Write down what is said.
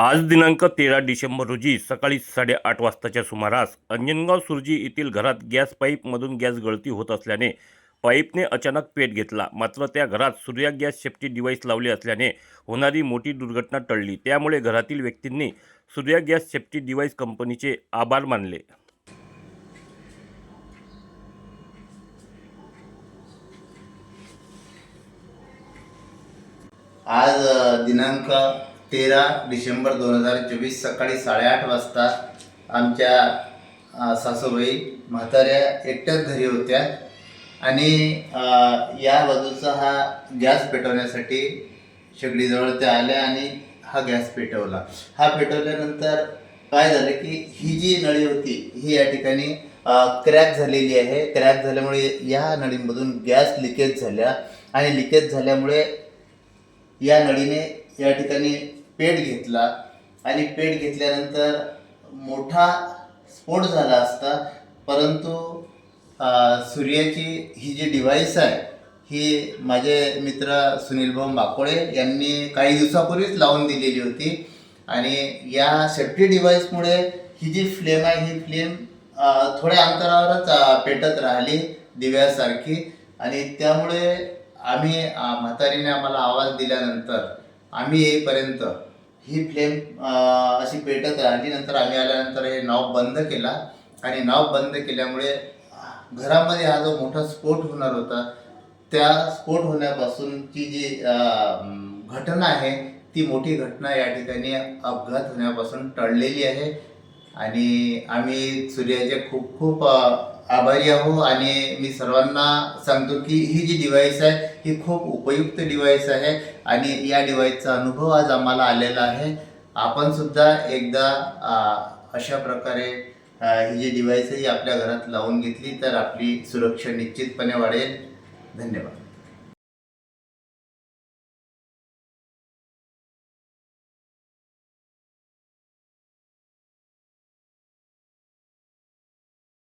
आज दिनांक तेरा डिसेंबर रोजी सकाळी साडेआठ वाजताच्या सुमारास अंजनगाव सुरजी येथील घरात गॅस पाईपमधून गॅस गळती होत असल्याने पाईपने अचानक पेट घेतला. मात्र त्या घरात सूर्या गॅस सेफ्टी डिव्हाइस लावले असल्याने होणारी मोठी दुर्घटना टळली. त्यामुळे घरातील व्यक्तींनी सूर्या गॅस सेफ्टी डिव्हाइस कंपनीचे आभार मानले. आज दिनांक तेरा डिसेंबर दोन हजार चोवीस सकाळी साडेआठ वाजता आमच्या सासूबाई म्हाताऱ्या एकट्याच घरी होत्या. आणि या बाजूचा हा गॅस पेटवण्यासाठी शेगडीजवळ त्या आल्या आणि हा गॅस पेटवला. हा पेटवल्यानंतर काय झालं की ही जी नळी होती ही या ठिकाणी क्रॅक झालेली आहे. क्रॅक झाल्यामुळे या नळीमधून गॅस लिकेज झाल्या आणि लिकेज झाल्यामुळे या नळीने या ठिकाणी पेट घेतला आणि पेट घेतल्यानंतर मोठा स्फोट झाला असता परंतु सूर्याची ही जी डिव्हाइस आहे ही माझे मित्र सुनीलभाऊ माकोळे यांनी काही दिवसापूर्वीच लावून दिलेली होती. आणि या सेफ्टी डिव्हाइसमुळे ही जी फ्लेम आहे ही फ्लेम थोड्या अंतरावरच पेटत राहिली दिव्यासारखी. आणि त्यामुळे आम्ही म्हातारीने आम्हाला आवाज दिल्यानंतर आम्ही येईपर्यंत ही फ्लेम अशी पेटत राहिली नंतर आम्ही आल्यानंतर हे नाव बंद केला. आणि नाव बंद केल्यामुळे घरामध्ये हा जो मोठा स्फोट होणार होता त्या स्फोट होण्यापासूनची जी घटना आहे ती मोठी घटना या ठिकाणी अपघात होण्यापासून टळलेली आहे. आणि आम्ही सूर्याचे खूप खूप आभारी आहो आणि मी सर्वांना सांगतो की ही जी डिव्हाइस आहे ही खूप उपयुक्त डिव्हाइस आहे आणि या डिव्हाइसचा अनुभव आज आम्हाला आलेला आहे. आपण सुद्धा एकदा अशा प्रकारे ही जी डिव्हाइस आहे ही आपल्या घरात लावून घेतली तर आपली सुरक्षा निश्चितपणे वाढेल. धन्यवाद.